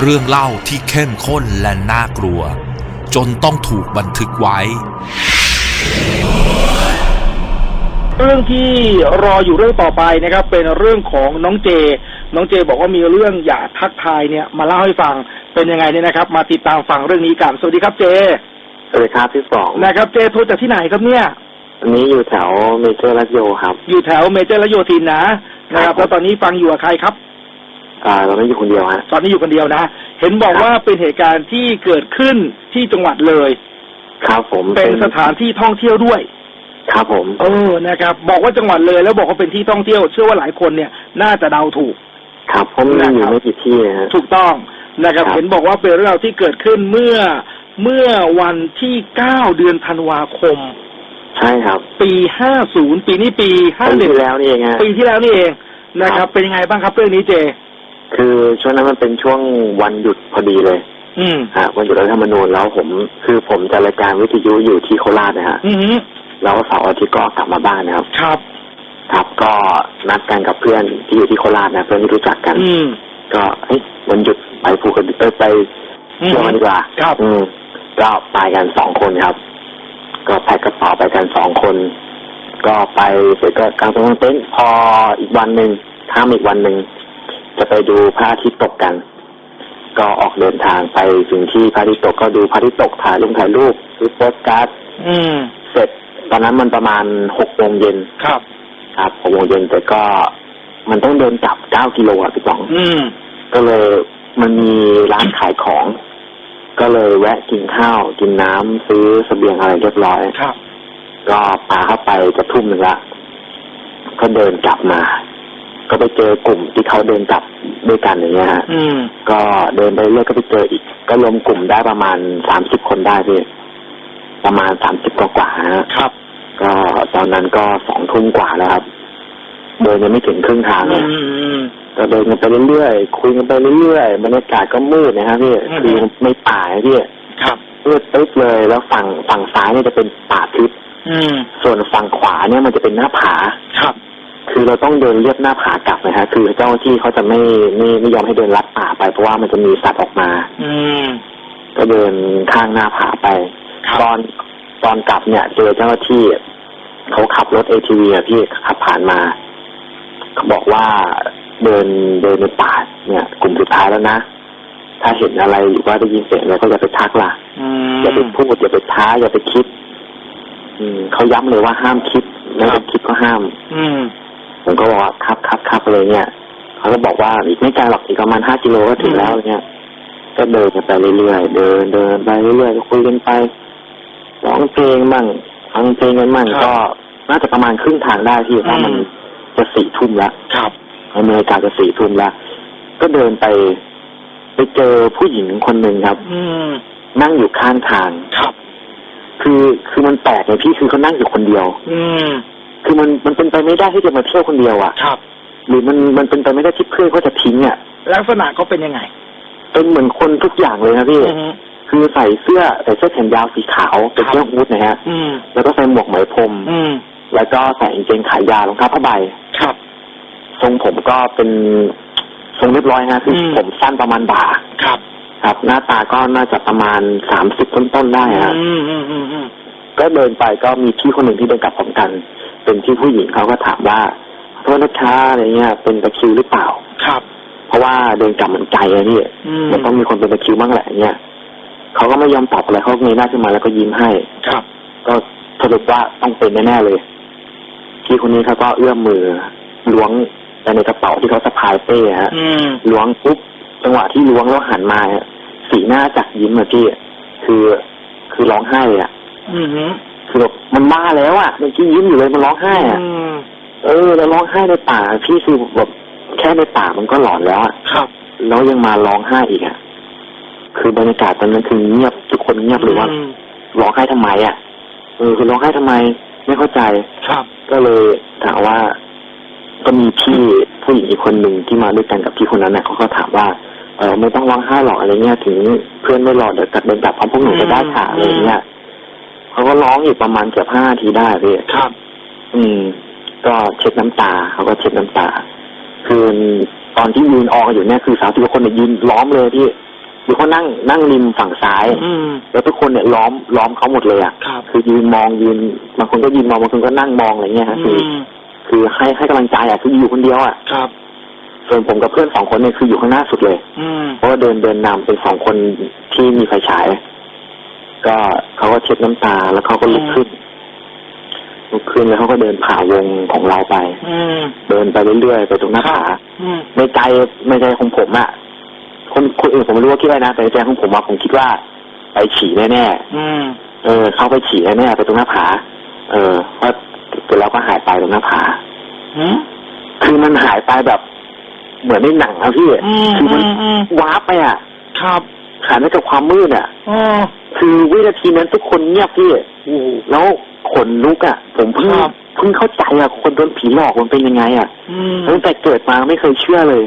เรื่องเล่าที่เข้มข้นและน่ากลัว จนต้องถูกบันทึกไว้ เรื่องที่รออยู่เรื่องต่อไปนะครับ เป็นเรื่องของน้องเจ น้องเจบอกว่ามีเรื่องอยากทักทายเนี่ยมาเล่าให้ฟังเป็นยังไงเนี่ยนะครับ มาติดตามฟังเรื่องนี้กันสวัสดีครับเจสวัสดีครับที่สองนะครับเจโทรจากที่ไหนครับเนี่ยอันนี้อยู่แถวเมเจอร์รัชโยครับ อยู่แถวเมเจอร์และโยธินนะนะครับแล้วตอนนี้ฟังอยู่กับใครครับ อ่าเราไม่อยู่คนเดียวฮะตอนนี้อยู่คนเดียวนะเห็นบอกว่าเป็นเหตุการณ์ที่เกิดขึ้นที่จังหวัดเลย ครับผมเป็นสถานที่ท่องเที่ยวด้วยครับผมเออนะครับ บอกว่าจังหวัดเลยแล้วบอกว่าเป็นที่ท่องเที่ยวเชื่อว่าหลายคนเนี่ยน่าจะเดาถูก ครับผมมีอยู่ไม่กี่ที่นะฮะถูกต้องนะครับครับ เห็นบอกว่าเป็นเรื่องราวที่เกิดขึ้นเมื่อเมื่อวันที่เก้าเดือนธันวาคม ใช่ครับ ปีห้าศูนย์ปีนี้ปีห้าปีหนึ่งที่แล้วนี่เองฮะปีที่แล้วนี่เองนะคครัรับบเป็นยังไงบ้างครับเรื่องนี้เจ คือช่วงนั้นมันเป็นช่วงวันหยุดพอดีเลยอืมฮะวันหยุดรัฐธรรมนูญแล้วผม คือผมจัดรายการวิทยุอยู่ที่โคราชนะฮะอืมแล้วเสาร์อาทิตย์ก็กลับมาบ้านนะครับ ครับ ครับก็นัดกันกับเพื่อนที่อยู่ที่โคราชนะเพื่อนที่รู้จักกัน อืม ก็เฮ้ยวันหยุดไปภูกระดึงเอ้ยไปอืมเที่ยวกันดีกว่าครับ อืมก็ไปกันสองคนครับ ก็แพ็คกระเป๋าไปกันสองคน ก็ไปเสร็จก็กลางตรงเต็นท์พออีกวันหนึ่งข้ามอีกวันหนึ่ง จะไปดูพระอาทิตย์ตกกัน ก็ออกเดินทางไปถึงที่พระอาทิตย์ตกก็ดูพระอาทิตย์ตกถ่ายลงถ่ายรูปซื้อโปสการ์ดอืมเสร็จตอนนั้นมันประมาณหกโมงเย็นครับ ครับหกโมงเย็นแต่ก็มันต้องเดินกลับเก้ากิโลอะพี่สองอืมก็เลยมันมีร้านขายของ ก็เลยแวะกินข้าวกินน้ำซื้อเสบียงอะไรเรียบร้อยครับ ก็ปาเข้าไปจะทุ่มหนึ่งละก็เดินกลับมา ก็ไปเจอกลุ่มที่เขาเดินกลับด้วยกันอย่างเงี้ยฮะอืม ก็เดินไปเรื่อยก็ไปเจออีก ก็รวมกลุ่มได้ประมาณสามสิบคนได้พี่ประมาณสามสิบกว่าๆฮะครับ ก็ตอนนั้นก็สองทุ่มกว่าแล้วครับ เดินยังไม่ถึงครึ่งทางอืเลยมอืม ก็เดินกันไปเรื่อยๆ คุยกันไปเรื่อยๆ บรรยากาศก็มืดนะครับพี่ อืม คือในป่าอะพี่ครับ มืดตึ๊บเลย แล้วฝั่งฝั่งซ้ายเนี่ยจะเป็นป่าทึบ อืม ส่วนฝั่งขวาเนี่ยมันจะเป็นหน้าผา ครับ คือเราต้องเดินเลียบหน้าผากลับนะฮะคือเจ้าหน้าที่เขาจะไม่ไม่ไม่ยอมให้เดินลัดป่าไปเพราะว่ามันจะมีสัตว์ออกมา อืม ก็เดินข้างหน้าผาไป ครับ ตอนตอนกลับเนี่ยเจอเจ้าหน้าที่เขาขับรถเอทีวีอะพี่ขับผ่านมาเขาบอกว่าเดินเดินในป่าเนี่ย กลุ่มสุดท้ายแล้วนะ ถ้าเห็นอะไรหรือว่าได้ยินเสียงอะไรก็อย่าไปทักล่ะ อืมอย่าไปพูดอย่าไปท้าอย่าไปคิด อืมเขาย้ำเลยว่าห้ามคิดแม้ครัจะบคิดก็ห้าม อืม ผมก็บอกว่าครับครับครับอะไรเงี้ยเขาก็บอกว่าอีกไม่ไกลหรอกอีกประมาณห้ากิโลก็ถึงแล้วอะไรเงี้ยก็เดินกันไปเรื่อยๆเดินเดินไปเรื่อยๆก็คุยกันไปร้องเพลงมั่งฟังเพลงกันมั่งครับก็น่าจะประมาณครึ่งทางได้ที่เพราะมันอืมจะสี่ทุ่มแล้วครับอเมริกาจะสี่ทุ่มแล้วก็เดินไป ไปเจอผู้หญิงคนหนึ่งครับ อืมนั่งอยู่ข้างทางครับ คือคือมันแปลกไงพี่คือเขานั่งอยู่คนเดียว อืม คือมันมันเป็นไปไม่ได้ที่จะมาเที่ยวคนเดียวอะ่ะครับ หรือมันมันเป็นไปไม่ได้ที่เพื่อนเขาจะทิ้งอะ่ะลักษณะเขาเป็นยังไง เป็นเหมือนคนทุกอย่างเลยนะพี่อืมคือใส่เสื้อใส่เสื้อแขนยาวสีขาวเป็นครับเสื้อฮูดนะฮะอืมแล้วก็ใส่หมวกไหมพรมอืมแล้วก็ใส่กางเกงขายาวรองเท้าผ้าใบครับ ทรงผมก็เป็นทรงเรียบร้อยฮะคืออมผมสั้นประมาณบ่าครับ ครับ หน้าตาก็น่าจะประมาณสามสิบต้นๆได้ฮะอืมอืมอืมอืมก็เดินไปก็มีพี่คนหนึ่งที่เดินกลับพร้อมกัน เป็นพี่ผู้หญิงเขาก็ถามว่าโทษนะคะอะไรเงี้ย เป็นตะคริวหรือเปล่า ครับ เพราะว่าเดินกลับมันไกลอะพี่อืมมันต้องมีคนเป็นตะคริวบ้างแหละเนี่ยเขาก็ไม่ยอมตอบอะไรเขาเงยหน้าขึ้นมาแล้วก็ยิ้มให้ ครับ ก็สรุปว่าต้องเป็นแน่ๆเลย พี่คนนี้เขาก็เอื้อมมือล้วงไปในกระเป๋าที่เขาสะพายเป้ฮะอืมล้วงปุ๊บจังหวะที่ล้วงแล้วหันมาฮะสีหน้าจากยิ้มอะพี่คือคือร้องไห้เลยอะอืม คือแบบมันบ้าแล้วอะเมื่อกี้ยิ้มอยู่เลยมันร้องไห้อะอืมเออ แล้วร้องไห้ในป่าพี่คือแบบแค่ในป่ามันก็หลอนแล้วอะครับ แล้วยังมาร้องไห้อีกอะคือบรรยากาศตอนนั้นคือเงียบทุกคนเงียบเลยว่าอืมร้องไห้ทำไมอะเออคือร้องไห้ทำไม ไม่เข้าใจครับ ก็เลยถามว่า ก็มีพี่ผู้หญิงอีกคนหนึ่งที่มาด้วยกันกับพี่คนนั้นน่ะเขาก็ถามว่าเออไม่ต้องร้องไห้หรอกอะไรเงี้ยถึงเพื่อนไม่รอเดี๋ยวกลับเดินกลับพร้อมพวกหนูจะได้ค่ะอะไรเงี้ย เขาก็ร้องอีกประมาณเกือบห้านาทีได้พี่ครับ อืม ก็เช็ดน้ำตาเขาก็เช็ดน้ำตา คือตอนที่ยืนออกอยู่เนี่ยคือสาวที่คนเนี่ยยืนล้อมเลยพี่คือเขานั่งนั่งริมฝั่งซ้าย อืมแล้วทุกคนเนี่ยล้อมล้อมเขาหมดเลยอะครับคือยืนมองยืนบางคนก็ยืนมองบางคนก็นั่งมองอะไรเงี้ยฮะคืออืมคือให้ให้กำลังใจอะคืออยู่คนเดียวอะครับส่วนผมกับเพื่อนสองคนเนี่ยคืออยู่ข้างหน้าสุดเลยอืมเพราะว่าเดินเดินนำเป็นสองคนที่มีไฟฉาย ก็เขาก็เช็ดน้ำตาแล้วเขาก็ลุกขึ้นลุกขึ้นแล้วเขาก็เดินผ่าวงของเราไป อืมเดินไปเรื่อยๆไปตรงหน้าผาอืมในใจในใจของผมอะคนคนอื่นผมไม่รู้ว่าคิดอะไรนะแต่ในใจของผมอะผมคิดว่า ไปฉี่แน่อืมๆเออเขาไปฉี่แน่ๆไปตรงหน้าผา เออว่าเสร็จแล้วก็หายไปตรงหน้าผาอืมคือมันหายไปแบบเหมือนในหนังอะพี่อืมคือมันอืมอืมวาร์ปไปอะครับหายไปกับความมืดอะอ๋อ คือวินาทีนั้นทุกคนเงียบพี่โอ้โหแล้วขนลุกอะผมเพิ่งครับ เพิ่งเข้าใจอะคนโดนผีหลอกมันเป็นยังไงอะอืม ตั้งแต่เกิดมาไม่เคยเชื่อเลย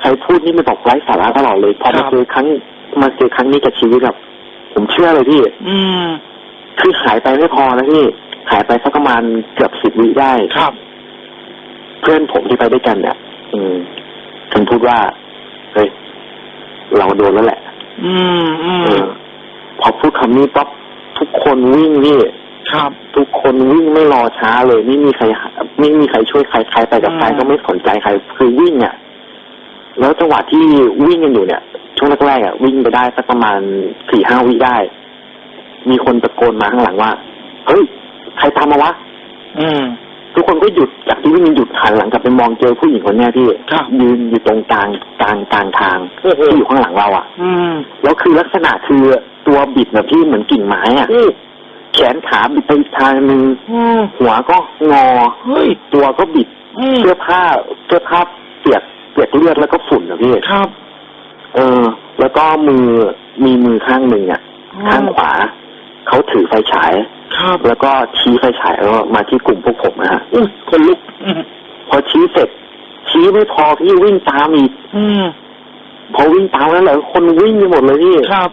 ใครพูดนี่ไม่บอกไร้สาระตลอดเลยพอครัมาบ เจอครั้งมาเจอครั้งนี้กับชีวิตแบบผมเชื่อเลยพี่ อืมคือหายไปไม่พอนะพี่หายไปสักประมาณเกือบสิบวิได้ ครับ เพื่อนผมที่ไปด้วยกันเนี่ยอืมฉันพูดว่า เฮ้ย เราโดนแล้วแหละ อืมอืเอมอ พอพูดคำนี้ปั๊บทุกคนวิ่งพี่ครับ ทุกคนวิ่งไม่รอช้าเลยไม่มีใครหาไม่มีใครช่วยใครใครไปกับใครอืมก็ไม่สนใจใครคือวิ่งอะแล้วจังหวะที่วิ่งกันอยู่เนี่ยช่วงแรกๆอะวิ่งไปได้สักประมาณสี่ห้าวิได้ มีคนตะโกนมาข้างหลังว่า เฮ้ย ใครตามมาวะ อืม ทุกคนก็หยุดจากที่วิ่งหยุดหันหลังกลับไปมองเจอผู้หญิงคนเนี้ยที่ครับ ยืนอยู่ตรงกลางกลางกลางทางโอ้โห ที่อยู่ข้างหลังเราอะ อืมแล้วคือลักษณะคือตัวบิดแบบที่เหมือนกิ่งไม้อะโอ้แขนขาบิดไปอีกทางหนึ่งอืมหัวก็งอ เฮ้ยตัวก็บิด อืมเสื้อผ้าเสื้อผ้าเปียกเปียกเลือดแล้วก็ฝุ่นนะพี่ ครับ เออ แล้วก็มือมีมือข้างหนึ่งอะ ข้างขวาเขาถือไฟฉาย ครับ แล้วก็ชี้ไฟฉายแล้วมาที่กลุ่มพวกผมนะฮะอุ้ยคนลุกอืมพอชี้เสร็จ ชี้ไม่พอพี่วิ่งตามอีกอืมพอวิ่งตามแล้วแหละคนวิ่งไปหมดเลยพี่ครับ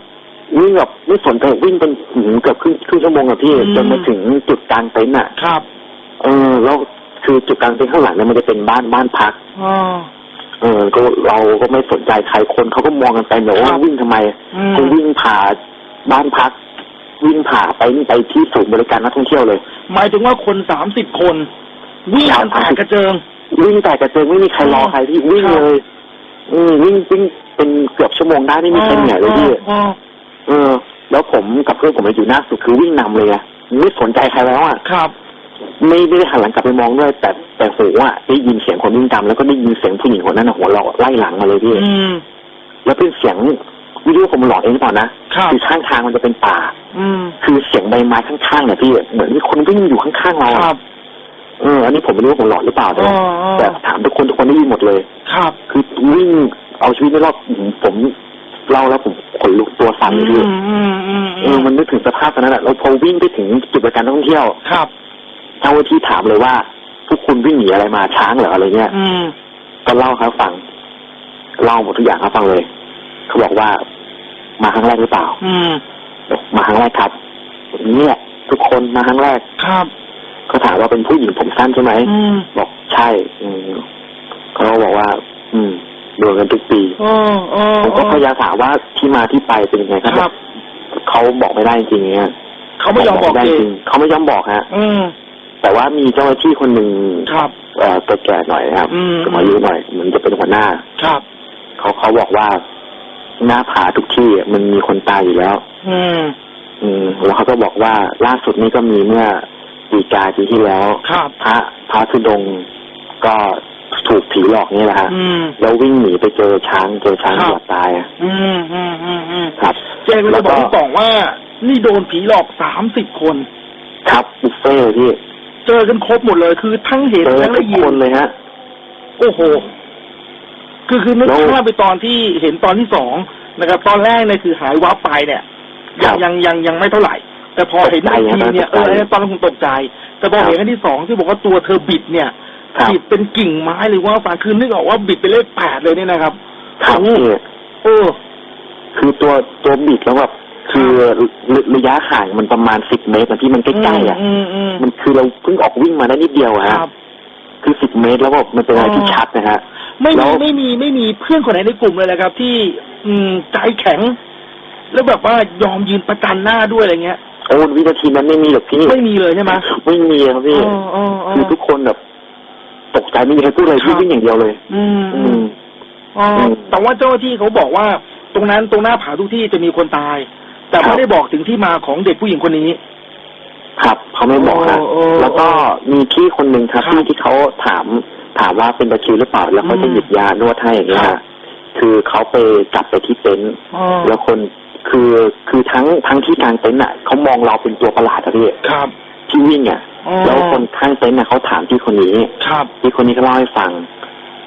วิ่งแบบไม่สนใจวิ่งเป็นหืมเกือบครึ่งครึ่งชั่วโมงอะพี่อืม จนมาถึงจุดกลางเต็นท์อะครับเออแล้วคือจุดกลางเต็นท์ข้างหลังเนี่ยมันจะเป็นบ้านบ้านพัก อ๋อ เออก็เราก็ไม่สนใจใครคนเขาก็มองกันไปเดี๋ยวครัว่าบวิ่งทำไมอืมเขาวิ่งผ่าบ้านพัก วิ่งผ่าไปไปที่ศูนย์บริการนักท่องเที่ยวเลย หมายถึงว่าคนสามสิบคนวิ่งกันแตกกระเจิง วิ่งแต่กระเจิงไม่มีใครรอใครพี่วิ่งครับเลย อืมวิ่งวิ่งเป็นเกือบชั่วโมงได้ไม่มีใครเหนื่อยเลยพี่อ๋อเออ แล้วผมกับเพื่อนผมมาอยู่หน้าสุดคือวิ่งนำเลยอะไม่สนใจใครแล้วอะครับไม่ไม่ได้หันหลังกลับไปมองด้วย แต่แต่หูอะได้ยินเสียงคนวิ่งตามแล้วก็ได้ยินเสียงผู้หญิงคนนั้นอะหัวเราะไล่หลังมาเลยพี่อืมแล้วเป็นเสียง วิดีโอผมหลอนเองหรือเปล่านะครับอข้างทางมันจะเป็นป่า อืมคือเสียงใบไม้ข้างๆเนี่ยพี่เหมือนมีคนวิ่งอยู่ข้างๆเราคอะรับเอออันนี้ผมไม่รู้ว่าผมหลอนหรือเปล่าอ๋แต่ออ๋อแต่ถามทุกคนทุกคนได้ยินหมดเลย ครับคือวิ่งเอาชีวิตไม่รอดผมผมเล่าแล้วผมขนลุกตัวสั่นอืเลยพี่มอืมอืมเออมันนึกถึงสภาพตอนนั้นแหละแล้วพอวิ่งไปถึงจุดบริการนักท่องเที่ยวครับ เจ้าหน้าที่ถามเลยว่าพวกคุณวิ่งหนีอะไรมาช้างเหรออะไรเงี้ย อืมก็เล่าให้เขาฟัง เล่าหมดทุกอย่างให้เขาฟังเลย เขาบอกว่า มาครั้งแรกหรือเปล่า อืมบอกมาครั้งแรกครับเนี่ยทุกคนมาครั้งแรก ครับเขาถามว่าเป็นผู้หญิงผมสั้นใช่ไหมอืมบอกใช่ อืมเขาก็บอกว่า อืมโดนกันทุกปีอ๋ออ๋อผมก็พยายามถามว่าที่มาที่ไปเป็นยังไงคเขาบรัอบกเขาบอกไม่ได้จริงๆเนี่ยเขาไม่ยอมบอกได้เอจงริงเขาไม่ยอมบอกฮะ อืมแต่ว่ามีเจ้าหน้าที่คนหนึ่งครับ เอ่อแก่ๆหน่อยนะครับอืมสมัยอายุหน่อยเหมือนจะเป็นหัวหน้า ครับ เขาเขาบอกว่า หน้าผาทุกที่มันมีคนตายอยู่แล้ว อืม อืม แล้วเขาก็บอกว่าล่าสุดนี้ก็มีเมื่อปีกาปีที่แล้วครับพระพระธุดงค์ก็ถูกผีหลอกนี่แหละฮะอืมแล้ววิ่งหนีไปเจอช้างเจอช้างครับหลอดตายอะอืมอืมอืมอืมครับเจนก็จะบอกพี่ต่องว่า นี่โดนผีหลอกสามสิบคน ครับบุฟเฟ่ต์พี่ เจอกันครบหมดเลยคือทั้งเห็นเจอทั้งทุได้กยิคนนเลยฮะ โอ้โห คือคือนึกแล้วภาพไปตอนที่เห็นตอนที่สองนะครับ ตอนแรกเนี่ยคือหายวับไปเนี่ยครัยังบยังยังยังไม่เท่าไหร่ แต่พอเห็นตกใจอีกทีเนี่ยตกเอใจอตอนนั้นคงตกใจ แต่พอครับเห็นอันที่สองที่บอกว่าตัวเธอบิดเนี่ยครับบิดเป็นกิ่งไม้หรือว่าฝาคือนึกออกว่าบิดเป็นเลขแปดเลยเนี่ยนะครับครับโอ้พี่เออคือตัวตัวบิดแล้วแบบคือระระยะห่างมันประมาณสิบเมตรนะที่มันใกล้ๆอะอืมอืมมันคือเราเพิ่งออกวิ่งมาได้นิดเดียวอะคฮะรับ คือสิบเมตรแล้วแบบมันเป็นอะไรที่อ๋อชัดนะฮะ ไม่แล้มีว ไม่มีไม่มีเพื่อนคนไหนในกลุ่มเลยนะครับ ที่ อืมใจแข็ง แล้วแบบว่ายอมยืนประจันหน้าด้วยอะไรเงี้ย โอ้วินาทีนั้นไม่มีหรอกพี่ไม่มีเลยใช่ไหมไม่มีครับพี่ อ๋ออ๋ออ๋อ คือทุกคนแบบตกใจไม่มีใครพูดเลยครับ พี่วิ่งอย่างเดียวเลย อืมอือืม ม อ๋ออมแต่ว่าเจ้าหน้าที่เขาบอกว่า ตรงนั้นตรงหน้าผาทุกที่จะมีคนตาย แต่ครัไม่บ ได้บอกถึงที่มาของเด็กผู้หญิงคนนี้ ครับเขาไม่บอกนะโอ้โอ้แล้วก็มีพี่คนหนึ่งครับครับที่ที่เขาถามถามว่าเป็นตะคริวหรือเปล่า แล้วเขาจะอืม หยิบยานวดให้อย่างเงี้ยครับ คือเขาไปกลับไปที่เต็นท์อ๋อแล้วคนคือคือทั้งทั้งที่กลางเต็นท์อะเขามองเราเป็นตัวประหลาดอะพี่ครับที่วิ่งอะอ๋อแล้วคนข้างเต็นท์น่ะเขาถามพี่คนนี้ ครับพี่คนนี้เขาเล่าให้ฟัง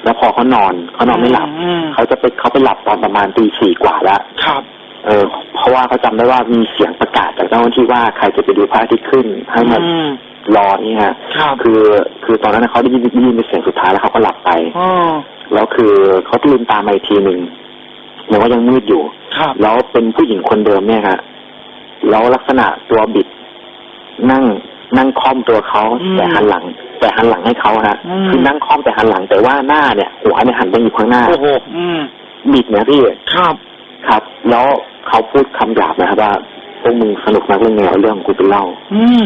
แล้วพอเขานอนเขานอนไม่หลับ อืมเขาจะไปเขาไปหลับตอนประมาณตีสี่กว่าแล้ว ครับ เออเพราะว่าเขาจำได้ว่ามีเสียงประกาศจากเจ้าหน้าที่ว่าใครจะไปดูพระอาทิตย์ขึ้นให้มาอืม รอนี่ฮะครับคือคือตอนนั้นนะเขาได้ยินได้ยินเป็นเสียงสุดท้ายแล้วเขาก็หลับไป อ๋อแล้วคือเขาตื่นตามมาอีกทีหนึ่งยังว่ายังมืดอยู่ ครับ แล้วเป็นผู้หญิงคนเดิมเนี่ยฮะแล้วลักษณะตัวบิด นั่งนั่งค่อมตัวเขาอืมแต่หันหลัง แต่หันหลังให้เขาฮะอืม คือนั่งค่อมแต่หันหลังแต่ว่าหน้าเนี่ยหัวเนี่ยหันไปอยู่ข้างหน้า โอ้โหอืมบิดนะพี่ครับ ครับ แล้วเขาพูดคำหยาบนะครับว่าพวกมึงสนุกนักเรื่องไงเอาเรื่องของกูไปเล่า อืม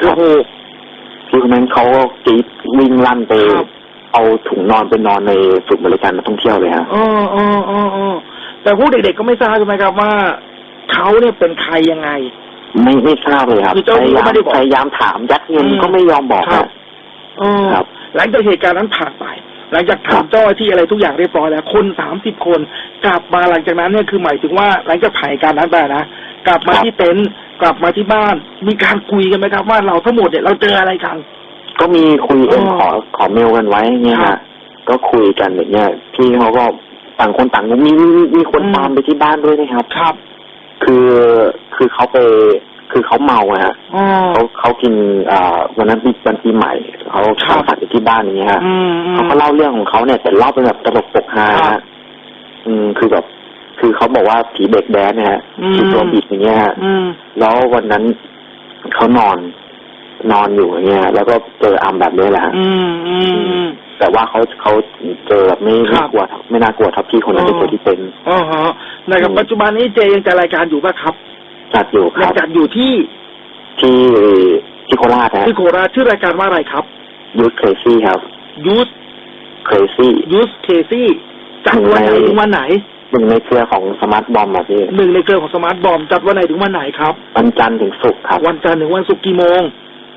ครัโอ้บโหพี่คนนั้นเขากรีดวิ่งลั่นไปครับเอาถุงนอนไปนอนในศูนย์บริการนักท่องเที่ยวเลยฮะเออเออเออเออแต่พวกเด็กๆก็ไม่ทราบใช่ไหมครับว่าเขาเนี่ยเป็นใครยังไง ไม่ไม่ทราบเลยครับคือเจ้าหพน้าที่ยายามก็ไม่ได้บอกพยายามถามยัดเงินอืมก็ไม่ยอมบอกครัฮะบเออครับ หลังจากเหตุการณ์นั้นผ่านไป หลังจากถามครับเจ้าหน้าที่อะไรทุกอย่างเรียบร้อยแล้ว คนสามสิบคนกลับมาหลังจากนั้นเนี่ยคือหมายถึงว่าหลังจากผ่านเหตุการณ์นั้นไปนะกลับมาที่เต็นท์กลับมาที่บ้าน มีการคุยกันไหมครับว่าเราทั้งหมดเนี่ยเราเจออะไรกัน ก็มีคุยเอ็มอ๋อขอขอเมลกันไว้เงี้ยครัฮะบก็คุยกันอย่างเงี้ยพี่เขาก็ต่างคนต่างมีมีมีมีคนอืมตามไปที่บ้านด้วยนะครับ ครับ คือคือเขาไป คือเขาเมาอะฮะอ๋อเขาเขากินอ่าวันนั้นปีวันปีใหม่เขาครับทำผัดอยู่ที่บ้านอย่างเงี้ยฮะ อืมอืม เขาก็เล่าเรื่องของเขาเนี่ยแต่เล่าเป็นแบบตลกปกฮาครัฮะบอืมคือแบบคือเขาบอกว่าผีเด็กแดนเนี่ยฮะอืม ผีตัวบิดอย่างเงี้ยฮะอืม แล้ววันนั้นเขานอน นอนอยู่อย่างเงี้ยแล้วก็เจออัมแบบนี้แหละฮะอืมอืมอืม แต่ว่าเขาเขาเจอแบบไม่ครัไม่บกลัว ไม่น่ากลัวเท่าพี่คนนั้นอ๋อ ที่เจอที่เป็นท์ อ๋อฮะนะครับอืม ปัจจุบันนี้เจยังจัดรายการอยู่ป่ะครับ จัดอยู่คยัรังบจัดอยู่ที่ที่ที่โคราชนะที่โคราชชื่อรายการว่าอะไรครับยูทเครซี่ครับยูสเครซี่ ยูสเคซี่จัดวันไหนถึงวันไหนหนึ่งในเครือของสมาร์ทบอมอะพี่หนึ่งในเครือของสมาร์ทบอมจัดวันไหนถึงวันไหนครับ วันจันทร์ถึงศุกร์ครับวันจันทร์ถึงวันศุกร์กี่โมง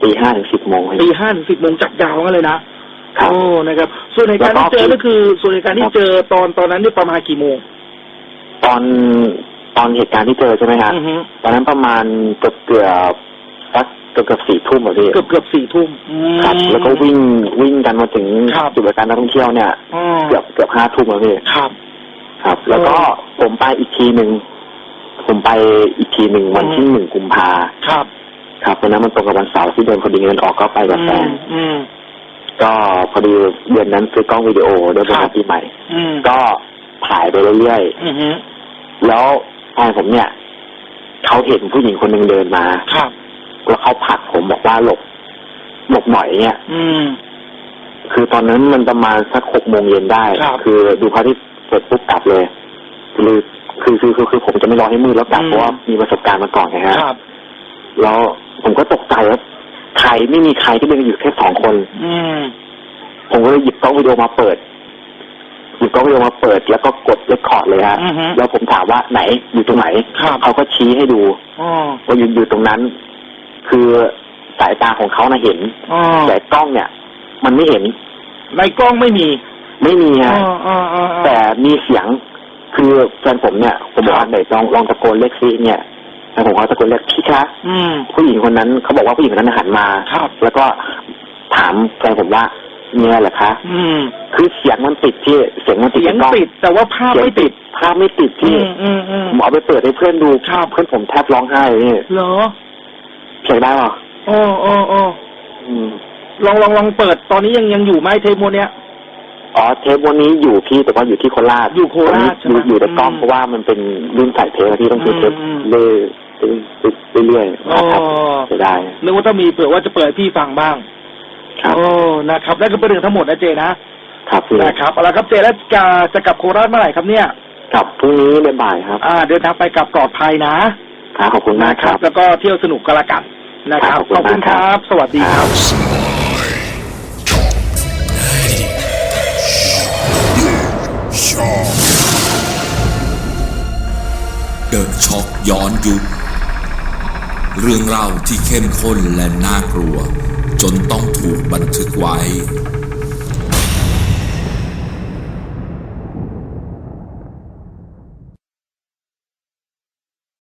ตีห้าถึงสิบโมงตีห้าถึงสิบโมงจัดยาวกันเลยนะครับโอ้นะครับ ส่วนเหตุการณ์ที่เจอแล้วก็ก็คือส่วนเหตุการณ์ที่เจอตอนตอนนั้นนี่ประมาณกี่โมงตอน ตอนเหตุการณ์ที่เจอใช่ไหมฮะอือฮึตอนนั้นประมาณเกือบเกือบสักเกือบเกือบสี่ทุ่มอะพี่เกือบเกือบสี่ทุ่มอืม ครับ แล้วก็วิ่งวิ่งกันมาถึงครับ จุดบริการนักท่องเที่ยวเนี่ยอ๋อเกือบเกือบห้าทุ่มแล้วพี่ครับ ครับ แล้วก็ผมไปอีกทีหนึ่งผมไปอีกทีหนึ่งวันที่อืม หนึ่งกุมภาครับครับวันนั้นมันตรงกับวันเสาร์ที่เดินพอดีเงินออกก็ไปกับแฟอืนมอืม ก็พอดีเดือนนั้นซื้อกล้องวิดีโอด้วยเป็นครัวับนปีใหม่ อืมก็ถ่ายไปเรื่อยอือฮึๆแล้ว แฟนผมเนี่ยเขาเห็นผู้หญิงคนหนึ่งเดินมาครับแล้วเขาผลักผมบอกว่าหลบหลบหน่อยเนี่ย อืม คือตอนนั้นมันประมาณสักหกโมงเย็นได้ครับ คือดูพระอาที่เสร็จปุ๊บกลับเลยคือคือคือคือคือผมจะไม่รอให้มืดแล้วกลับอืมเพราะว่ามีประสบการณ์มาก่อนไงฮะ ครับ แล้วผมก็ตกใจว่าใครไม่มีใครที่เป็นอยู่แค่สองคน อืม ผมก็เลยหยิบกล้องวิดีโอมาเปิด หยิบกล้องวิดีโอมาเปิด แล้วก็กดเรคคอร์ดเลยฮะอือฮึแล้วผมถามว่าไหนอยู่ตรงไหนครับ เขาก็ชี้ให้ดูอ๋อว่าอยู่อยู่ตรงนั้น คือสายตาของเขานะเห็น อ๋อแต่กล้องเนี่ย มันไม่เห็นในกล้องไม่มีไม่มีอ๋ฮะออ๋ออ๋อ แต่มีเสียงคือแฟนผมเนี่ยผมบอกว่าไหนลองลองตะโกนเรียกซิเนี่ยแฟนผมเขาตะโกนเรียกพี่คะอืม ผู้หญิงคนนั้นเขาบอกว่าผู้หญิงคนนั้นหันมา ครับ แล้วก็ถามแฟนผมว่า มีอะไรเหรอคะ อืม คือเสียงมันติดที่เสียงมันติดเสียงในกล้องติดแต่ว่าภาพเสียงไม่ติด ภาพไม่ติดอืที่มอืมอืม ผมเอาไปเปิดให้เพื่อนดูครับ เพื่อนผมแทบร้องไห้เลยนี่เหรอเสียงได้เหรออ๋ออ๋ออ๋ออืมลองลองลองเปิดตอนนี้ยังยังอยู่ไหมเทปโมเนี้ย อ๋อเทปวันนี้อยู่พี่แต่ว่าอยู่ที่โคราชอยู่โคราชตอนนี้อยู่ใช่ไหมอยู่ในกล้องอืมเพราะว่ามันเป็นรุ่นใส่เทปที่ต้องซื้อเทปอืม เรื่อยๆเรื่อยๆอ๋อนะครับจะได้นึกว่าต้องมีเผื่อว่าจะเปิดให้พี่ฟังบ้าง ครับโอ้นะครับนั่นก็เป็นเรื่องทั้งหมดนะเจนะครับพี่นะครับเอาละครับเจแล้วจะจะกลับโคราชเมื่อไหร่ครับเนี่ย กลับพรุ่งนี้บ่ายๆครับอ่า เดินทางไปกลับปลอดภัยนะครับขอบคุณมากครับแล้วก็เที่ยวสนุกกันละกันนะครับครับขอบคุณขอบคุณคมากครัรับ บ สวัสดีครับ เดอะช็อกย้อนยุค เรื่องเล่าที่เข้มข้นและน่ากลัว จนต้องถูกบันทึกไว้